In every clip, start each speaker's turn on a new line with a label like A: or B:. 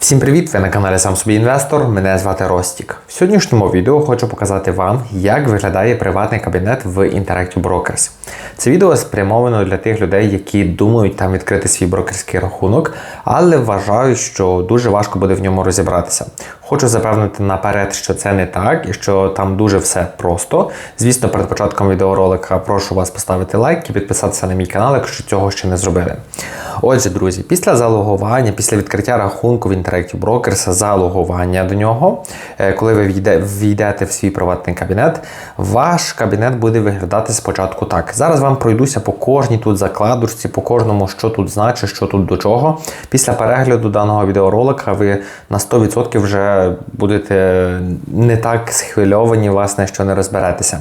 A: Всім привіт! Ви на каналі Сам собі інвестор. Мене звати Ростік. В сьогоднішньому відео хочу показати вам, як виглядає приватний кабінет в Interactive Brokers. Це відео спрямовано для тих людей, які думають там відкрити свій брокерський рахунок, але вважають, що дуже важко буде в ньому розібратися. Хочу запевнити наперед, що це не так і що там дуже все просто. Звісно, перед початком відеоролика прошу вас поставити лайк і підписатися на мій канал, якщо цього ще не зробили. Отже, друзі, після залогування, після відкриття рахунку в Interactive Brokers, залогування до нього, е, коли ви війдете в свій приватний кабінет, ваш кабінет буде виглядати спочатку так. Зараз вам пройдуся по кожній тут закладочці, по кожному, що тут значить, що тут до чого. Після перегляду даного відеоролика ви на 100% вже будете не так схвильовані, власне, що не розберетеся.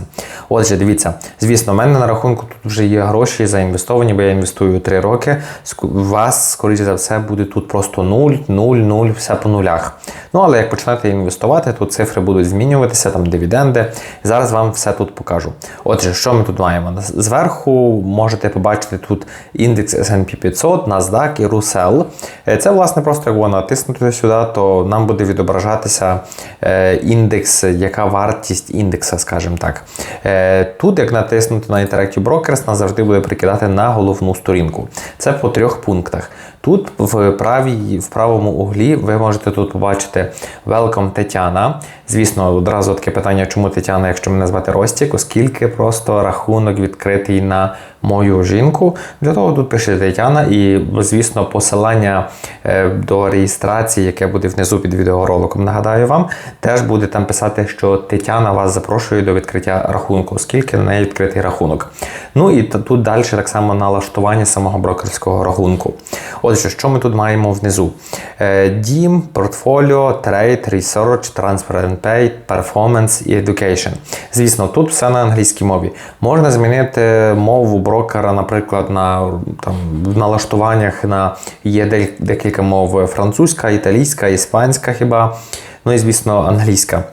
A: Отже, дивіться, звісно, в мене на рахунку тут вже є гроші заінвестовані, бо я інвестую 3 роки. Вас, скоріше за все, буде тут просто 0, 0, 0, все по нулях. Ну, але як почнете інвестувати, тут цифри будуть змінюватися, там дивіденди. Зараз вам все тут покажу. Отже, що ми тут маємо? Зверху можете побачити тут індекс S&P 500, NASDAQ і Russell. Е, Це, власне, просто як воно натиснути сюди, то нам буде відображатися е, індекс, яка вартість індекса, скажімо так. Е, Тут, як натиснути на Interactive Brokers, нас завжди буде прикидати на головну сторінку. Це по трьох пунктах. Тут в правій, в правому углі ви можете тут побачити Welcome Тетяна. Звісно, одразу таке питання, чому Тетяна, якщо мене звати Ростік, оскільки просто рахунок відкритий на мою жінку. Для того тут пише Тетяна, і, звісно, посилання е, до реєстрації, яке буде внизу під відеороликом, нагадаю вам, теж буде там писати, що Тетяна вас запрошує до відкриття рахунку, оскільки на неї відкритий рахунок. Ну і тут далі так само налаштування самого брокерського рахунку. Отже, що ми тут маємо внизу? Е, Дім, портфоліо, трейд, research, transparent pay, performance і education. Звісно, тут все на англійській мові. Можна змінити мову брокера, наприклад, на там, в налаштуваннях на є декілька мов: французька, італійська, іспанська хіба. Ну і звісно, англійська.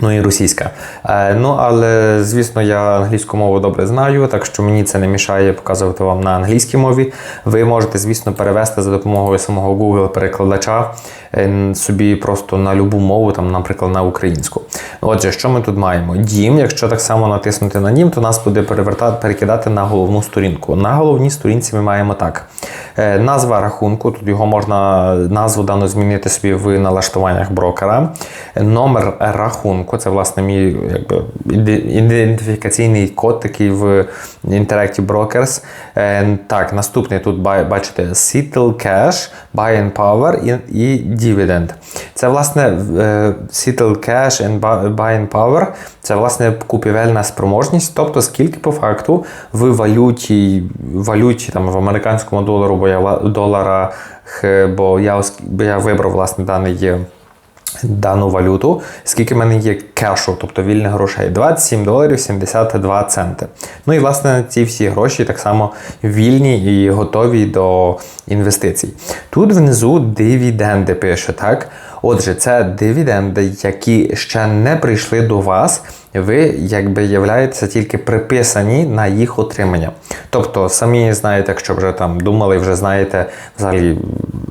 A: Ну і російська. Е, ну, але, звісно, я англійську мову добре знаю, так що мені це не мішає показувати вам на англійській мові. Ви можете, звісно, перевести за допомогою самого Google-перекладача е, собі просто на любу мову, там, наприклад, на українську. Отже, що ми тут маємо? Дім, якщо так само натиснути на дім, то нас буде перевертати, перекидати на головну сторінку. На головній сторінці ми маємо так. Е, Назва рахунку, тут його можна назву дану змінити собі в налаштуваннях брокера. Номер рахунку, це власне мій якби, ідентифікаційний код такий в Interactive Brokers. Е, Так, наступний тут бачите Settle Cash, Buy and Power і, і Dividend. Це власне е, Settle Cash and Buy and Power це власне купівельна спроможність, тобто скільки по факту в валюті, валюті там в американському долару, бо я вла- долара, бо я, бо я вибрав власне даний. Дану валюту, скільки в мене є кешу, тобто вільних грошей 27 доларів 72 центи. Ну і власне ці всі гроші так само вільні і готові до інвестицій. Тут внизу дивіденди пише, так? Отже, це дивіденди, які ще не прийшли до вас. Ви якби являєтеся тільки приписані на їх отримання. Тобто, самі знаєте, якщо вже там думали, вже знаєте взагалі,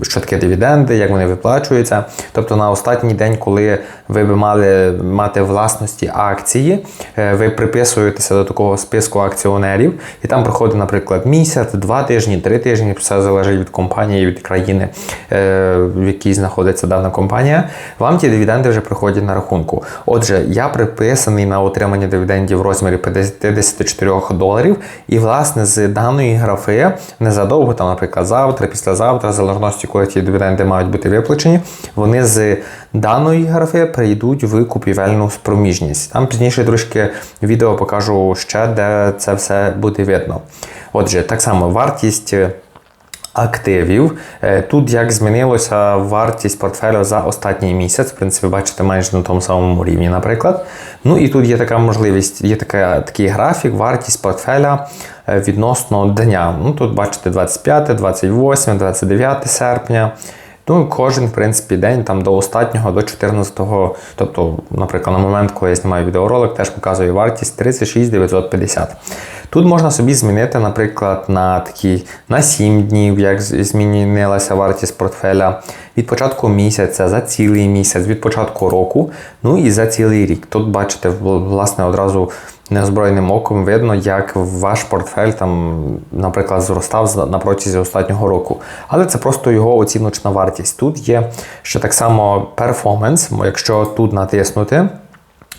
A: що таке дивіденди, як вони виплачуються. Тобто на останній день, коли ви би мали мати власності акції, е, ви приписуєтеся до такого списку акціонерів, і там проходить, наприклад, місяць, два тижні, три тижні. Все залежить від компанії, від країни, е, в якій знаходиться дана компанія. Вам ті дивіденди вже приходять на рахунку. Отже, я приписаний на отримання дивідендів в розмірі 54 доларів. І, власне, з даної графи незадовго, там, наприклад, завтра, післязавтра, залежності, коли ті дивіденди мають бути виплачені, вони з даної графи перейдуть в купівельну спроміжність. Там пізніше трошки відео покажу ще, де це все буде видно. Отже, так само вартість. Активів. Е, Тут як змінилося вартість портфелю за останній місяць. В принципі, бачите, майже на тому самому рівні, наприклад. Ну і тут є така можливість, є така, такий графік, вартість портфеля е, відносно дня. Ну, Тут бачите 25, 28, 29 серпня. Ну, кожен, в принципі, день там до останнього, до 14-го, тобто, наприклад, на момент, коли я знімаю відеоролик, теж показує вартість 36 950. Тут можна собі змінити, наприклад, на такі на 7 днів, як змінилася вартість портфеля. від початку місяця, за цілий місяць, від початку року, ну і за цілий рік. Тут бачите, власне, одразу неозброєним оком видно, як ваш портфель там, наприклад, зростав на протязі останнього року. Але це просто його оціночна вартість. Тут є ще так само перформанс, якщо тут натиснути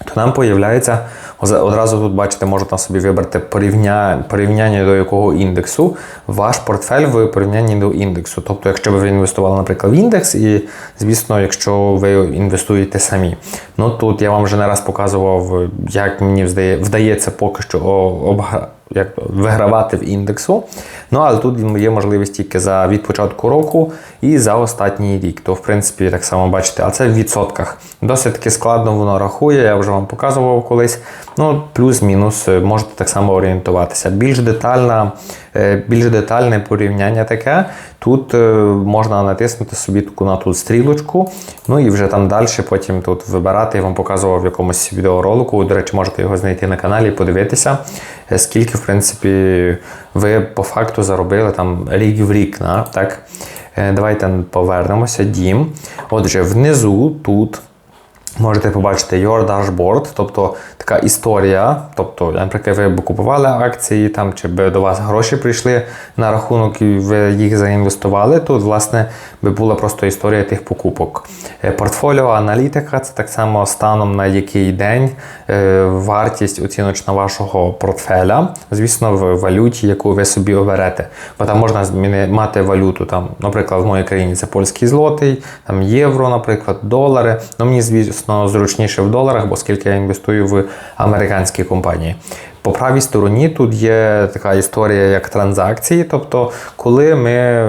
A: то нам появляється одразу тут, бачите, можете собі вибрати порівня, порівняння до якого індексу, ваш портфель в порівнянні до індексу. Тобто, якщо ви інвестували, наприклад, в індекс, і, звісно, якщо ви інвестуєте самі. Ну Тут я вам вже не раз показував, як мені вдається поки що як вигравати в індексу. Ну, але тут є можливість тільки за від початку року і за останній рік. То, в принципі, так само бачите, а це в відсотках. Досить таки складно воно рахує, я вже вам показував колись. Ну, плюс-мінус, е, можете так само орієнтуватися. Більш детальна, е, більш детальне порівняння таке. Тут е, можна натиснути собі таку на тут стрілочку, ну і вже там далі потім тут вибирати. Я вам показував в якомусь відеоролику. До речі, можете його знайти на каналі і подивитися, скільки, в принципі, ви по факту заробили там рік в рік. так? Давайте повернемося. Дім. Отже, внизу тут Можете побачити Your Dashboard, тобто така історія. Тобто, наприклад, ви б купували акції, там, чи б до вас гроші прийшли на рахунок і ви їх заінвестували. Тут, власне, би була просто історія тих покупок. Е, портфоліо аналітика це так само станом на який день е, вартість оціночна вашого портфеля, звісно, в валюті, яку ви собі оберете. Бо там можна мати валюту, там, наприклад, в моїй країні це польський злотий, там євро, наприклад, долари. Ну, Мені, звісно звісно, зручніше в доларах, оскільки я інвестую в американські компанії. По правій стороні тут є така історія, як транзакції, тобто, коли ми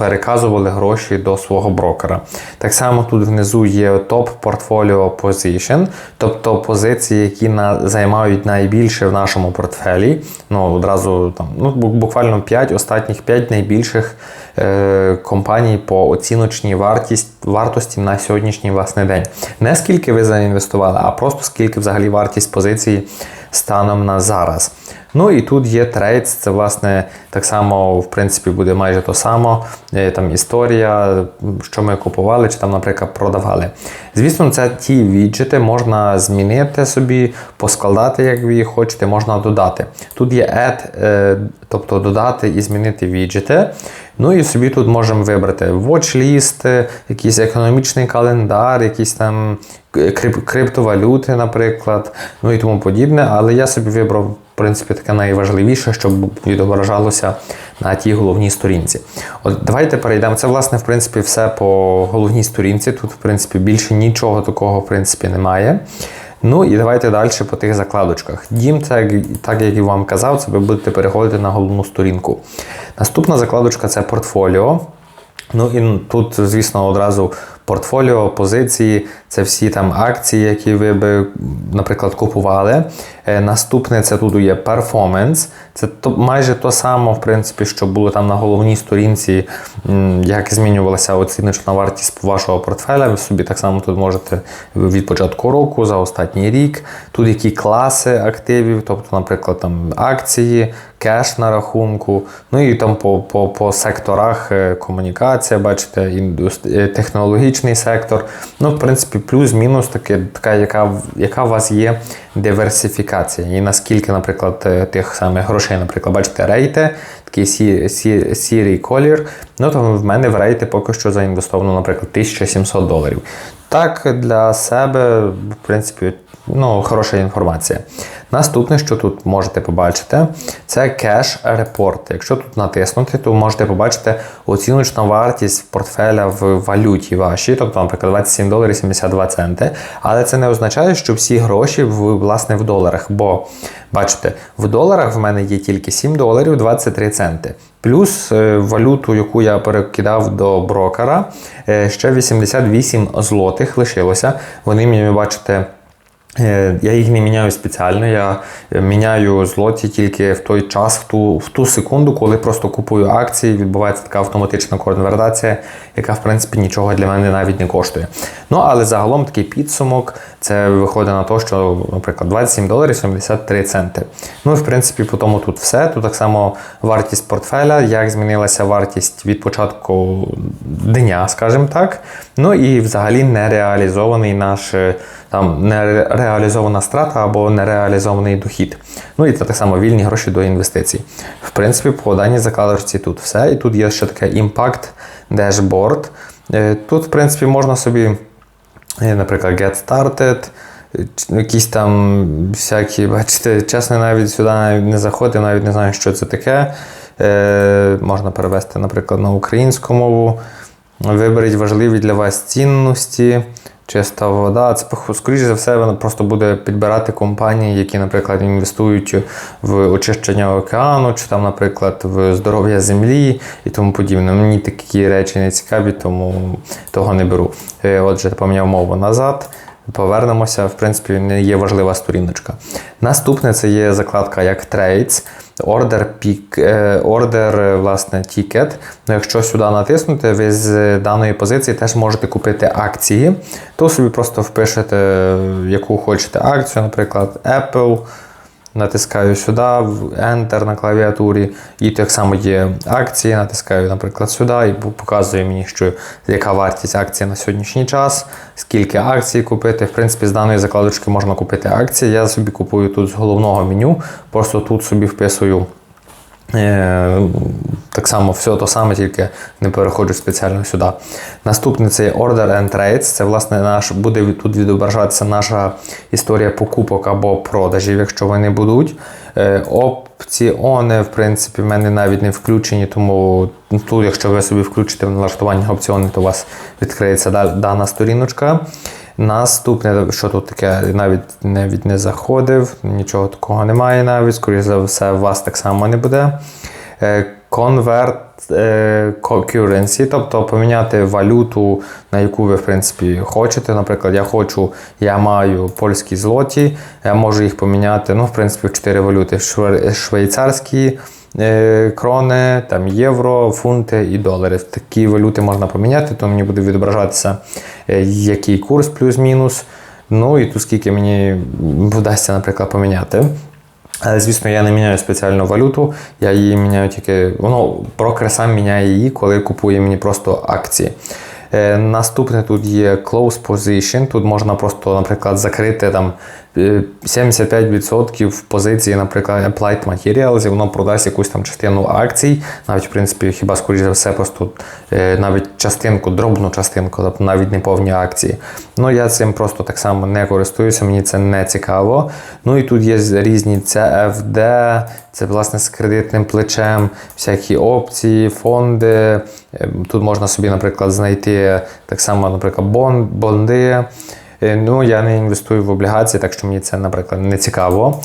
A: переказували гроші до свого брокера. Так само тут внизу є топ портфоліо position, тобто позиції, які на, займають найбільше в нашому портфелі. Ну, одразу там, ну, буквально 5 останніх 5 найбільших компаній по оціночній вартість, вартості на сьогоднішній власний день. Не скільки ви заінвестували, а просто скільки взагалі вартість позиції станом на зараз. Ну і тут є трейдс, це власне так само, в принципі, буде майже то само. Там історія, що ми купували, чи там, наприклад, продавали. Звісно, це ті віджити можна змінити собі, поскладати, як ви хочете, можна додати. Тут є add, е, тобто додати і змінити віджити. Ну і собі тут можемо вибрати watchlist, якийсь економічний календар, якісь там криптовалюти, наприклад, ну і тому подібне. Але я собі вибрав, в принципі, таке найважливіше, щоб відображалося на тій головній сторінці. От Давайте перейдемо. Це, власне, в принципі, все по головній сторінці. Тут, в принципі, більше нічого такого, в принципі, немає. Ну і давайте далі по тих закладочках. Дім, це, так як і вам казав, це ви будете переходити на головну сторінку. Наступна закладочка це портфоліо. Ну і тут, звісно, одразу портфоліо, позиції, це всі там акції, які ви би, наприклад, купували. Е, наступне це тут є перформанс. Це то, майже то саме, в принципі, що було там на головній сторінці, як змінювалася оціночна вартість вашого портфеля. Ви собі так само тут можете від початку року за останній рік. Тут які класи активів, тобто, наприклад, там акції, кеш на рахунку, ну і там по по, по секторах е, комунікація, бачите, індустрі... технологічний сектор. Ну, в принципі, плюс-мінус така, яка яка у вас є диверсифікація. І наскільки, наприклад, е, тих самих грошей, наприклад, бачите, рейти, такий сі, сі, сірий колір. Ну, то в мене в рейти поки що заінвестовано, наприклад, 1700 доларів. Так, для себе, в принципі, ну, хороша інформація. Наступне, що тут можете побачити, це кеш репорт. Якщо тут натиснути, то можете побачити оціночну вартість портфеля в валюті вашій, тобто, наприклад, 27 доларів 72 центи. Але це не означає, що всі гроші в, власне в доларах. Бо, бачите, в доларах в мене є тільки 7 доларів 23 центи. Плюс е, валюту, яку я перекидав до брокера, е, ще 88 злотих лишилося. Вони мені бачите. Е, Я їх не міняю спеціально, я е, міняю злоті тільки в той час, в ту, в ту секунду, коли просто купую акції, відбувається така автоматична конвертація, яка в принципі нічого для мене навіть не коштує. Ну але загалом такий підсумок це виходить на те, що, наприклад, 27 доларів 73 центи. Ну і в принципі, по тому тут все. Тут так само вартість портфеля, як змінилася вартість від початку дня, скажімо так. Ну і взагалі нереалізований наш е, там нереалізована страта або нереалізований дохід. Ну і це так само вільні гроші до інвестицій. В принципі, по даній закладочці тут все. І тут є ще таке імпакт дешборд. Е, Тут, в принципі, можна собі, е, наприклад, Get Started. Якісь там всякі, бачите, чесно, навіть сюди не заходив, навіть не знаю, що це таке. Е, можна перевести, наприклад, на українську мову. Виберіть важливі для вас цінності, чиста вода. Це скоріше скоріш за все, вона просто буде підбирати компанії, які, наприклад, інвестують в очищення океану, чи там, наприклад, в здоров'я землі і тому подібне. Мені такі речі не цікаві, тому того не беру. Е, Отже, поміняв мову назад. Повернемося, в принципі, не є важлива сторіночка. Наступне це є закладка як Trades, Order Pick, е, Order, е, власне, Ticket. Ну, якщо сюди натиснути, ви з даної позиції теж можете купити акції. То собі просто впишете, е, яку хочете акцію, наприклад, Apple. Натискаю сюди, в Enter на клавіатурі, і так само є акції. Натискаю, наприклад, сюди і показує мені, що яка вартість акції на сьогоднішній час, скільки акцій купити. В принципі, з даної закладочки можна купити акції. Я собі купую тут з головного меню, просто тут собі вписую. Е, Так само все то саме, тільки не переходжу спеціально сюди. Наступне це Order and Trades. Це власне наш буде тут відображатися наша історія покупок або продажів, якщо вони будуть. Е, Опціони, в принципі, в мене навіть не включені, тому тут, якщо ви собі включите в налаштування опціони, то у вас відкриється дана сторіночка. Наступне, що тут таке, навіть навіть не заходив, нічого такого немає навіть, скоріше за все, у вас так само не буде. Convert е, currency, тобто поміняти валюту, на яку ви в принципі хочете. Наприклад, я хочу, я маю польські злоті, я можу їх поміняти, ну, в принципі, в 4 валюти: Шве- швейцарські крони, там євро, фунти і долари. Такі валюти можна поміняти, то мені буде відображатися, е, який курс плюс-мінус. Ну і тут скільки мені вдасться, наприклад, поміняти. Але, звісно, я не міняю спеціальну валюту, я її міняю тільки. Воно брокер сам міняє її, коли купує мені просто акції. Е, наступне тут є close position. Тут можна просто, наприклад, закрити там е, 75% позиції, наприклад, applied materials, і воно продасть якусь там частину акцій. Навіть, в принципі, хіба скоріше за все, просто е, навіть частинку, дробну частинку, тобто навіть не повні акції. Ну я цим просто так само не користуюся, мені це не цікаво. Ну і тут є різні CFD, це власне з кредитним плечем, всякі опції, фонди. Ем, Тут можна собі, наприклад, знайти так само, наприклад, бонди. Е, Ну, я не інвестую в облігації, так що мені це, наприклад, не цікаво.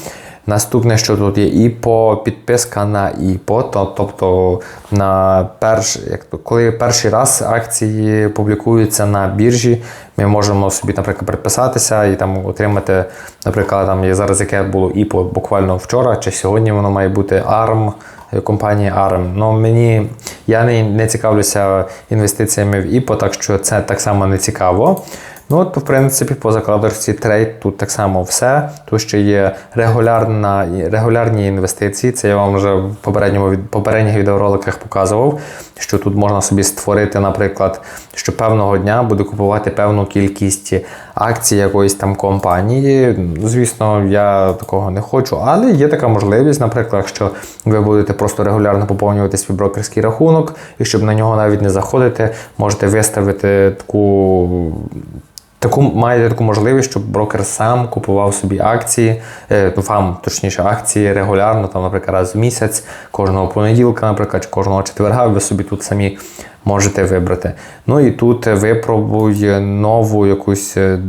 A: Наступне, що тут є ІПО, підписка на ІПО, то, тобто на перш, як то, коли перший раз акції публікуються на біржі, ми можемо собі, наприклад, підписатися і там отримати, наприклад, там є зараз яке було ІПО буквально вчора чи сьогодні воно має бути ARM, е, компанії ARM. Ну, мені, я не, не цікавлюся інвестиціями в ІПО, так що це так само не цікаво. Ну, от, в принципі, по закладочці трейд тут так само все. Тут ще є регулярна, регулярні інвестиції. Це я вам вже в попередньому від- попередніх відеороликах показував, що тут можна собі створити, наприклад, що певного дня буде купувати певну кількість акцій якоїсь там компанії. Звісно, я такого не хочу, але є така можливість, наприклад, якщо ви будете просто регулярно поповнювати свій брокерський рахунок, і щоб на нього навіть не заходити, можете виставити таку. Таку маєте таку можливість, щоб брокер сам купував собі акції, е, вам точніше акції регулярно, там, наприклад, раз в місяць, кожного понеділка, наприклад, чи кожного четверга, ви собі тут самі можете вибрати. Ну і тут випробуй нову якусь е,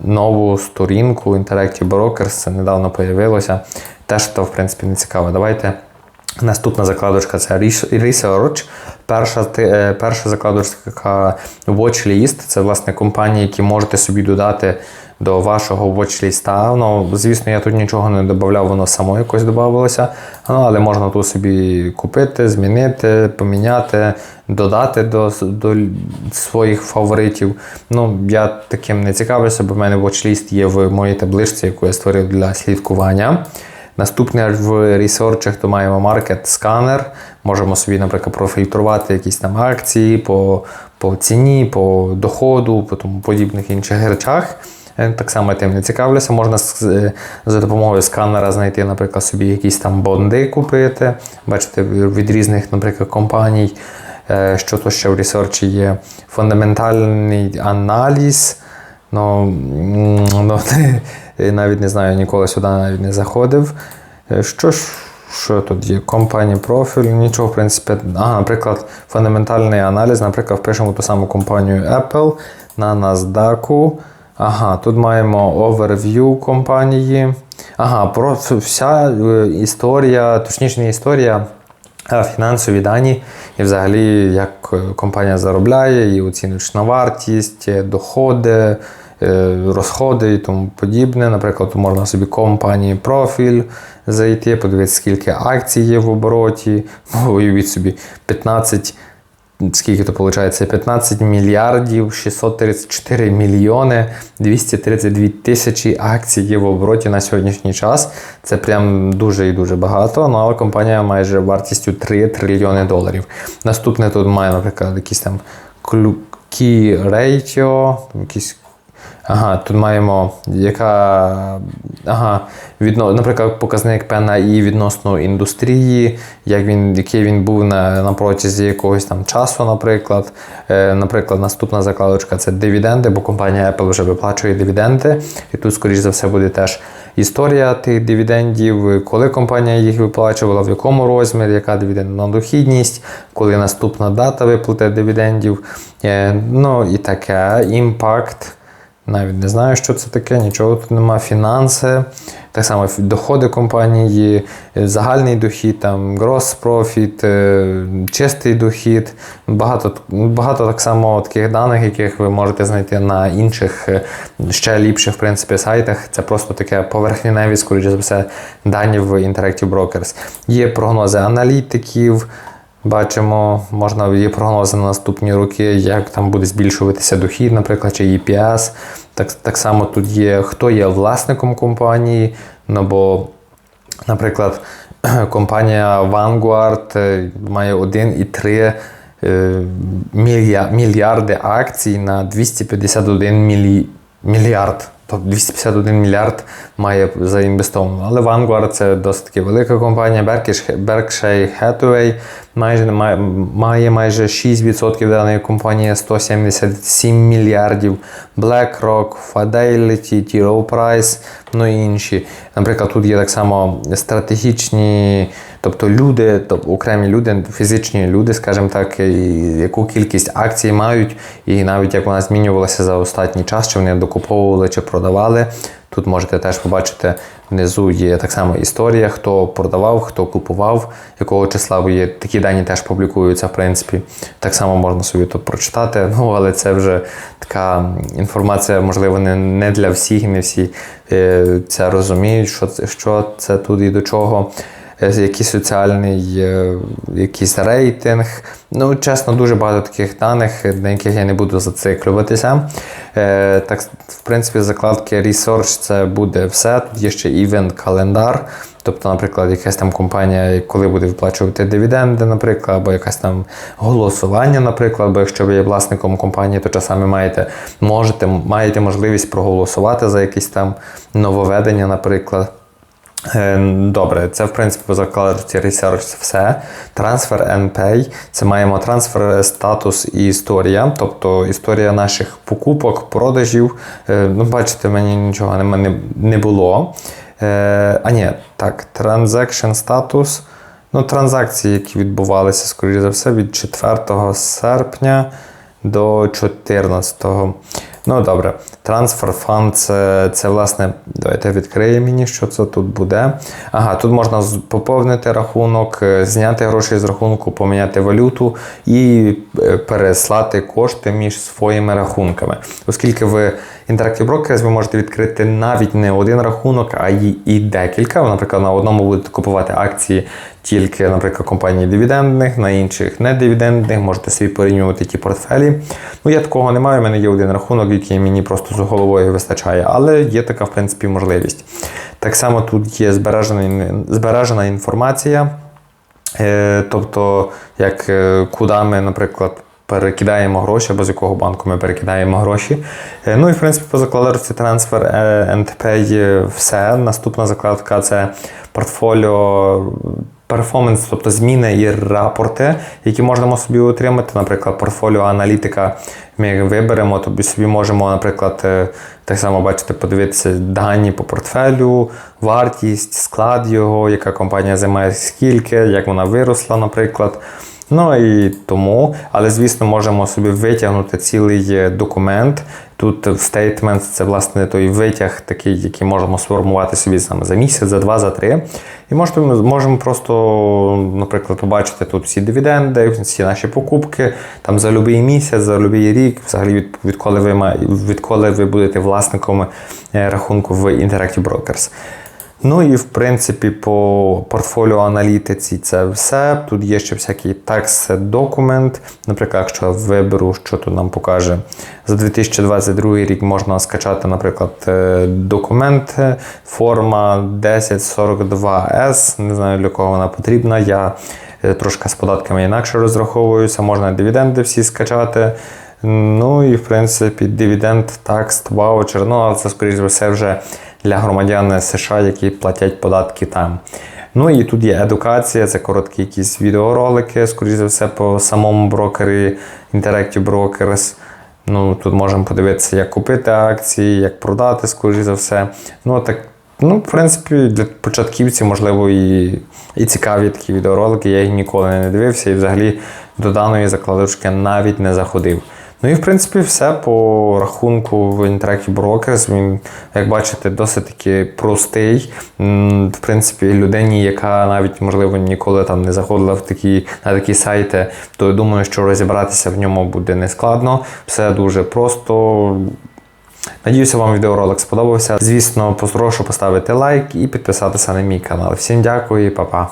A: нову сторінку Interactive Brokers, це недавно появилося. Теж то, в принципі, не цікаво. Давайте. Наступна закладочка це Research. Перша, е, перша закладочка Watchlist. Це власне компанії, які можете собі додати до вашого watch-ліста. Ну, звісно, я тут нічого не додавав, воно само якось додавалося. Ну, але можна тут собі купити, змінити, поміняти, додати до, до своїх фаворитів. Ну, я таким не цікавлюся, бо в мене watch-ліст є в моїй табличці, яку я створив для слідкування. Наступне в ресерчах то маємо маркет-сканер. Можемо собі, наприклад, профільтрувати якісь там акції по, по ціні, по доходу, по тому подібних інших речах. Е, Так само тим не цікавлюся. Можна з- за допомогою сканера знайти, наприклад, собі якісь там бонди купити. Бачите, від різних, наприклад, компаній. Е, Що то ще в ресерчі є? Фундаментальний аналіз. Ну, ну навіть не знаю, ніколи сюди навіть не заходив. Е, Що ж, що тут є? Компанія профіль, нічого, в принципі. Ага, наприклад, фундаментальний аналіз, наприклад, впишемо ту саму компанію Apple на NASDAQ. Ага, тут маємо overview компанії. Ага, про вся е, історія, точніше, не історія. А фінансові дані і взагалі як е, компанія заробляє, і оціночна вартість, е, доходи, е, розходи і тому подібне. Наприклад, можна собі компанії профіль зайти, подивитися, скільки акцій є в обороті. Уявіть собі 15. Скільки то виходить? 15 мільярдів 634 мільйони 232 тисячі акцій є в обороті на сьогоднішній час. Це прям дуже і дуже багато. Ну але компанія майже вартістю 3 трильйони доларів. Наступне тут має, наприклад, якісь там клюки ratio, якісь Ага, тут маємо яка. Ага, відно, наприклад, показник пена і відносно індустрії, як він, який він був на, на протязі якогось там часу, наприклад. Е, наприклад, наступна закладочка це дивіденди, бо компанія Apple вже виплачує дивіденди. І тут, скоріш за все, буде теж історія тих дивідендів, коли компанія їх виплачувала, в якому розмірі, яка дивідендна дохідність, коли наступна дата виплати дивідендів. Е, ну і таке, імпакт. Навіть не знаю, що це таке, нічого тут нема. Фінанси, так само доходи компанії, е, загальний дохід, там, gross profit, е, чистий дохід. Багато, багато так само таких даних, яких ви можете знайти на інших е, ще ліпших в принципі, сайтах. Це просто таке поверхневі, скоріше за все, дані в Interactive Brokers. Є прогнози аналітиків. Бачимо, можна є прогнози на наступні роки, як там буде збільшуватися дохід, наприклад, чи EPS. Так, так само тут є, хто є власником компанії. Ну бо, наприклад, компанія Vanguard е, має 1,3 е, мілья- мільярди акцій на 251 мільярд. Тобто 251 мільярд має заінвестовано. Але Vanguard це досить таки велика компанія. Berkshire Hathaway майже має майже 6% даної компанії 177 мільярдів. BlackRock, Fidelity, T. Rowe Price, ну і інші. Наприклад, тут є так само стратегічні, тобто люди, тобто окремі люди, фізичні люди, скажімо так, яку кількість акцій мають, і навіть як вона змінювалася за останній час, чи вони докуповували чи продавали. Тут можете теж побачити внизу є так само історія, хто продавав, хто купував, якого числа є. Такі дані теж публікуються, в принципі. Так само можна собі тут прочитати. Ну, але це вже така інформація, можливо, не, для всіх, не всі е, це розуміють, що що це тут і до чого. Е, Який соціальний, е, якийсь рейтинг. Ну, чесно, дуже багато таких даних, на яких я не буду зациклюватися. Е, Так, в принципі, закладки Research це буде все. Тут є ще івент-календар. Тобто, наприклад, якась там компанія, коли буде виплачувати дивіденди, наприклад, або якась там голосування, наприклад, бо якщо ви є власником компанії, то часами маєте, можете, маєте можливість проголосувати за якісь там нововведення, наприклад. Е, Добре, це в принципі по закладці Research все. Трансфер and Pay. Це маємо трансфер, статус і історія, тобто історія наших покупок, продажів. Е, Ну, бачите, мені нічого не, не, було. Е, А ні, так, Transaction status. Ну, транзакції, які відбувалися, скоріше за все, від 4 серпня до 14. Ну добре, трансфер фанд це, це власне. Давайте відкриємо мені, що це тут буде. Ага, тут можна поповнити рахунок, е, зняти гроші з рахунку, поміняти валюту і е, переслати кошти між своїми рахунками. Оскільки в Interactive Brokers ви можете відкрити навіть не один рахунок, а й і декілька. Ви, Наприклад, на одному будете купувати акції тільки, наприклад, компанії дивідендних, на інших не дивідендних, можете собі порівнювати ті портфелі. Ну, я такого не маю, у мене є один рахунок, який мені просто з головою вистачає, але є така, в принципі, можливість. Так само тут є збережена, збережена інформація. Е, Тобто, як е, куди ми, наприклад, перекидаємо гроші, або з якого банку ми перекидаємо гроші. Е, Ну і в принципі по закладочці трансфер е, все. Наступна закладка це портфоліо. Перформанс, тобто зміни і рапорти, які можемо собі отримати, наприклад, портфоліо аналітика. Ми виберемо, тобі собі можемо, наприклад, е, так само бачите, подивитися дані по портфелю, вартість, склад його, яка компанія займає скільки, як вона виросла, наприклад. Ну і тому, але звісно, можемо собі витягнути цілий е, документ. Тут в statement це власне той витяг, такий, який можемо сформувати собі саме за місяць, за два, за три. І можемо, можемо просто, наприклад, побачити тут всі дивіденди, всі наші покупки, там за будь-який місяць, за будь-який рік, взагалі від, відколи ви відколи ви будете власником е, рахунку в Interactive Brokers. Ну і в принципі по портфоліо аналітиці це все. Тут є ще всякий такс документ. Наприклад, якщо я виберу, що тут нам покаже за 2022 рік, можна скачати, наприклад, е, документ, е, форма 1042S. Не знаю для кого вона потрібна. Я е, трошки з податками інакше розраховуюся, можна дивіденди всі скачати. Ну і в принципі дивіденд, такс, ваучер. Ну, але це, скоріш за все, вже для громадян США, які платять податки там. Ну і тут є едукація, це короткі якісь відеоролики, скоріш за все, по самому брокері Interactive Brokers. Ну, тут можемо подивитися, як купити акції, як продати, скоріш за все. Ну, так, ну, в принципі, для початківців, можливо, і, і цікаві такі відеоролики. Я їх ніколи не дивився і взагалі до даної закладочки навіть не заходив. Ну і в принципі все по рахунку в Interactive Brokers. Він, як бачите, досить таки простий. В принципі, людині, яка навіть можливо ніколи там не заходила в такі, на такі сайти, то я думаю, що розібратися в ньому буде нескладно. Все дуже просто. Надіюся, вам відеоролик сподобався. Звісно, прошу поставити лайк і підписатися на мій канал. Всім дякую і па-па.